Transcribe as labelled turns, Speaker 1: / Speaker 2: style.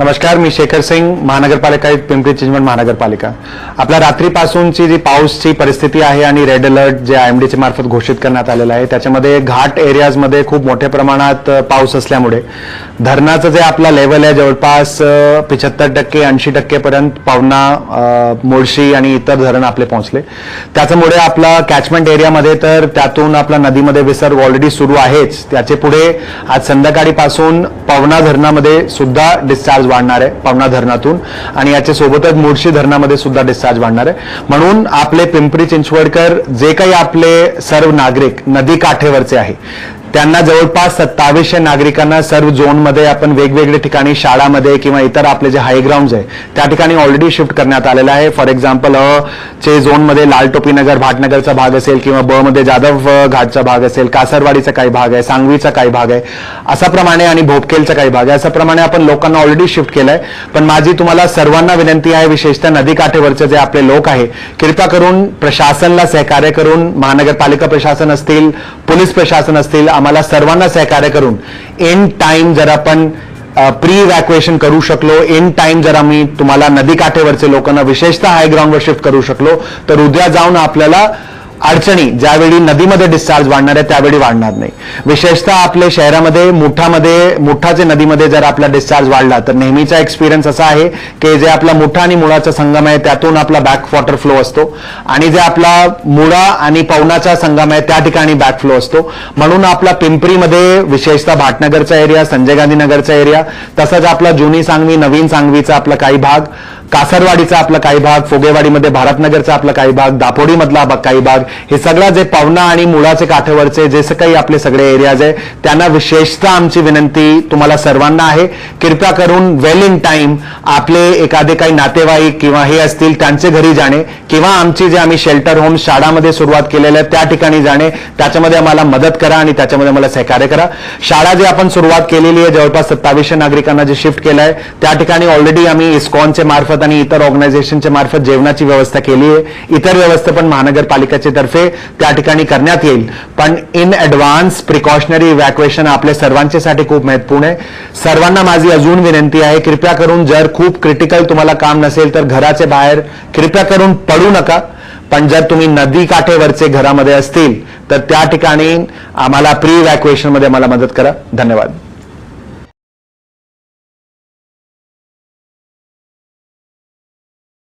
Speaker 1: नमस्कार मी शेखर सिंग महानगरपालिका पिंपरी चिंचवड महानगरपालिका. आपल्या रात्रीपासूनची जी पाऊसची परिस्थिती आहे आणि रेड अलर्ट जे आय एम डीच्या मार्फत घोषित करण्यात आलेलं आहे त्याच्यामध्ये घाट एरियाजमध्ये खूप मोठ्या प्रमाणात पाऊस असल्यामुळे धरणाचं जे आपला लेवल आहे जवळपास पिछत्तर टक्के ऐंशी टक्केपर्यंत पावना अ, मुळशी आणि इतर धरण आपले पोहोचले. त्याच्यामुळे आपला कॅचमेंट एरियामध्ये तर त्यातून आपला नदीमध्ये विसर्ग ऑलरेडी सुरू आहेच. त्याचे पुढे आज संध्याकाळीपासून पवना धरणामध्ये सुद्धा डिस्चार्ज वाढणार आहे पवना धरणातून. आणि याच्या सोबतच मुळशी धरणामध्ये सुद्धा डिस्चार्ज वाढणार आहे. म्हणून आपले पिंपरी चिंचवडकर जे काही आपले सर्व नागरिक नदी काठेवरचे आहे त्यांना जवळपास सत्तावीसशे नागरिकांना सर्व झोनमध्ये आपण वेगवेगळे ठिकाणी शाळामध्ये किंवा इतर आपले जे हायग्राऊंड आहे त्या ठिकाणी ऑलरेडी शिफ्ट करण्यात आलेलं आहे. फॉर एक्झाम्पल अ चे झोनमध्ये लालटोपी नगर भाटनगरचा भाग असेल किंवा ब मध्ये जाधव घाटचा भाग असेल कासरवाडीचा काही भाग आहे सांगवीचा काही भाग आहे असा प्रमाणे आणि भोपकेलचा काही भाग आहे अशा प्रमाणे आपण लोकांना ऑलरेडी शिफ्ट केलंय. पण माझी तुम्हाला सर्वांना विनंती आहे विशेषतः नदीकाठेवरचे जे आपले लोक आहे कृपा करून प्रशासनला सहकार्य करून महानगरपालिका प्रशासन असतील पोलीस प्रशासन असतील आम्हाला सर्वांना सहकार्य करून इन टाइम जर आपण प्री इव्हॅक्युएशन करू शकलो इन टाइम जर आम्ही तुम्हाला नदी काठेवरचे लोकांना विशेषतः हाय ग्राउंडवर शिफ्ट करू शकलो तर उद्या जाऊन आपल्याला अडचणी ज्यावेळी नदीमध्ये डिस्चार्ज वाढणार आहे त्यावेळी वाढणार नाही. विशेषतः आपल्या शहरामध्ये मुठामध्ये मुठाचे नदीमध्ये जर आपला डिस्चार्ज वाढला तर नेहमीचा एक्सपिरियन्स असा आहे की जे आपला मुठा आणि मुळाचा संगम आहे त्यातून आपला बॅक वॉटर फ्लो असतो. आणि जे आपला मुळा आणि पवनाचा संगम आहे त्या ठिकाणी बॅक फ्लो असतो. म्हणून आपला पिंपरीमध्ये विशेषतः भाटनगरचा एरिया संजय गांधी नगरचा एरिया तसंच आपला जुनी सांगवी नवीन सांगवीचा आपला काही भाग कासरवाडीचा आपला काही भाग फोगेवाडीमध्ये भारतनगरचा आपला काही भाग दापोडीमधला काही भाग हे सगळं जे पवना आणि मुळाचे काठेवरचे जे काही आपले सगळे एरियाज आहे त्यांना विशेषतः आमची विनंती तुम्हाला सर्वांना आहे. कृपया करून वेल इन टाइम आपले एखादे काही नातेवाईक किंवा हे असतील त्यांचे घरी जाणे किंवा आमची जे आम्ही शेल्टर होम शाळामध्ये सुरुवात केलेल्या आहे त्या ठिकाणी जाणे. त्याच्यामध्ये आम्हाला मदत करा आणि त्याच्यामध्ये मला सहकार्य करा. शाळा जे आपण सुरुवात केलेली आहे जवळपास सत्तावीसशे नागरिकांना जे शिफ्ट केलं आहे त्या ठिकाणी ऑलरेडी आम्ही इस्कॉनचे मार्फत आणि इतर ऑर्गनायझेशनच्या मार्फत जेवणाची व्यवस्था केली आहे. इतर व्यवस्था पण महानगरपालिकेच्या तर्फे त्या ठिकाणी करण्यात येईल. पण इन ऍडव्हान्स प्रिकॉशनरी इव्हॅक्युएशन आपल्या सर्वांच्यासाठी खूप महत्त्वपूर्ण आहे. सर्वांना माझी अजून विनंती आहे कृपया करून जर खूप क्रिटिकल तुम्हाला काम नसेल तर घराच्या बाहेर कृपया करून पडू नका. पण जर तुम्ही नदी काठेवरचे घरामध्ये असतील तर त्या ठिकाणी आम्हाला प्री इव्हॅक्युएशनमध्ये आम्हाला मला मदत करा. धन्यवाद.